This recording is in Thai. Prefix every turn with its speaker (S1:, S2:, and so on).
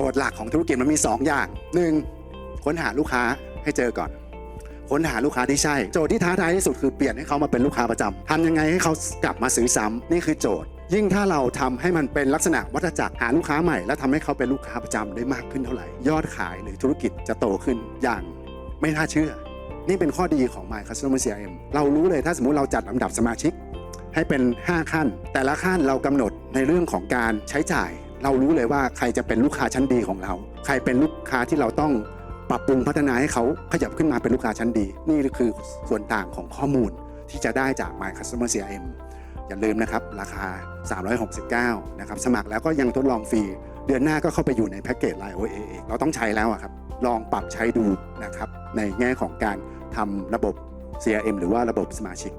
S1: โจทย์หลักของธุรกิจมันมี 2 อย่าง 1. ค้นหาลูกค้าให้เจอก่อน ค้นหาลูกค้าที่ใช่ โจทย์ที่ท้าทายที่สุดคือเปลี่ยนให้เขามาเป็นลูกค้าประจำทำยังไงให้เขากลับมาซื้อซ้ำนี่คือโจทย์ ยิ่งถ้าเราทำให้มันเป็นลักษณะวัฏจักรหาลูกค้าใหม่ แล้วทำให้เขาเป็นลูกค้าประจำได้มากขึ้นเท่าไหร่ ยอดขายหรือธุรกิจจะโตขึ้นอย่างไม่น่าเชื่อ นี่เป็นข้อดีของ My Customer CRM เรารู้เลยถ้าสมมุติเราจัดลำดับสมาชิกให้เป็น 5 ขั้น แต่ละขั้นเรากำหนดในเรื่องของการใช้จ่าย เรารู้เลยว่าใครจะเป็นลูกค้าชั้นดีของเรา ใครเป็นลูกค้าที่เราต้องปรับปรุงพัฒนาให้เขาขยับขึ้นมาเป็นลูกค้าชั้นดี นี่คือส่วนต่างของข้อมูลที่จะได้จาก My Customer CRM อย่าลืมนะครับ ราคา 369 นะครับ สมัครแล้วก็ยังทดลองฟรี เดือนหน้าก็เข้าไปอยู่ในแพ็กเกจ Line OA เองเราต้องใช้แล้วอะครับ ลองปรับใช้ดูนะครับ ในแง่ของการทำระบบ CRM หรือว่าระบบสมาชิก